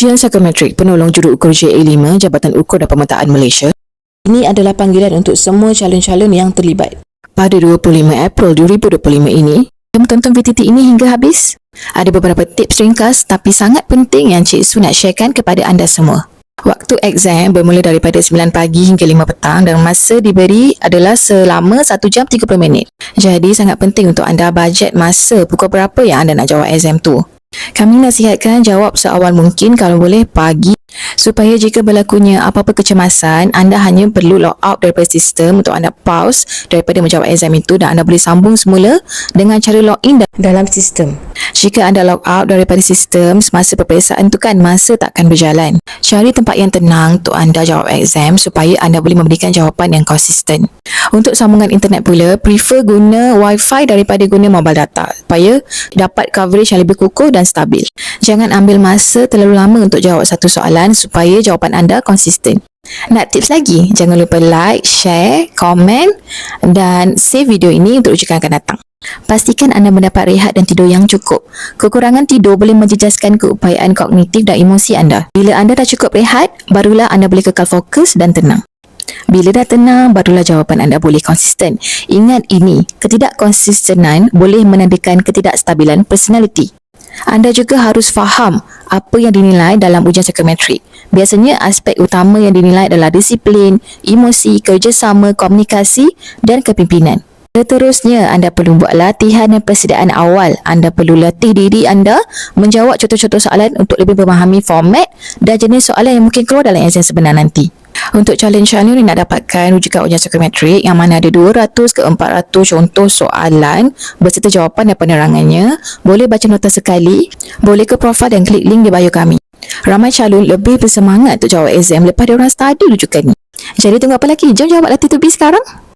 Ujian psikometrik penolong juru ukur JA5 Jabatan Ukur dan Pemetaan Malaysia Ini adalah panggilan untuk semua calon-calon yang terlibat. pada 25 April 2025 ini yang menonton VTT ini hingga habis. Ada beberapa tips ringkas tapi sangat penting yang Cik Su nak sharekan kepada anda semua. Waktu exam bermula daripada 9 pagi hingga 5 petang dan masa diberi adalah selama 1 jam 30 minit. Jadi sangat penting untuk anda bajet masa pukul berapa yang anda nak jawab exam tu. Kami nasihatkan jawab seawal mungkin kalau boleh pagi supaya jika berlakunya apa-apa kecemasan anda hanya perlu log out daripada sistem untuk anda pause daripada menjawab exam itu dan anda boleh sambung semula dengan cara log in Dalam sistem. jika anda log out daripada sistem semasa peperiksaan tu kan masa takkan berjalan. Cari tempat yang tenang untuk anda jawab exam supaya anda boleh memberikan jawapan yang konsisten. Untuk sambungan internet pula, prefer guna wifi daripada guna mobile data supaya dapat coverage yang lebih kukuh dan stabil. Jangan ambil masa terlalu lama untuk jawab satu soalan supaya jawapan anda konsisten. Nak tips lagi? Jangan lupa like, share, komen dan save video ini untuk rujukan akan datang. Pastikan anda mendapat rehat dan tidur yang cukup. Kekurangan tidur boleh menjejaskan keupayaan kognitif dan emosi anda. Bila anda dah cukup rehat, barulah anda boleh kekal fokus dan tenang. Bila dah tenang, barulah jawapan anda boleh konsisten. Ingat ini, ketidakkonsistenan boleh menandakan ketidakstabilan personality. Anda juga harus faham apa yang dinilai dalam ujian psikometrik. Biasanya aspek utama yang dinilai adalah disiplin, emosi, kerjasama, komunikasi dan kepimpinan. Seterusnya, anda perlu buat latihan dan persediaan awal. Anda perlu latih diri anda menjawab contoh-contoh soalan untuk lebih memahami format dan jenis soalan yang mungkin keluar dalam exam sebenar nanti. Untuk challenge channel ni nak dapatkan rujukan ujian psikometrik yang mana ada 200 ke 400 contoh soalan berserta jawapan dan penerangannya. Boleh baca nota sekali, boleh ke profil dan klik link di bio kami. Ramai calon lebih bersemangat untuk jawab exam lepas dia orang study rujukan ni. Jadi tunggu apa lagi? Jom jawab latih tu B sekarang.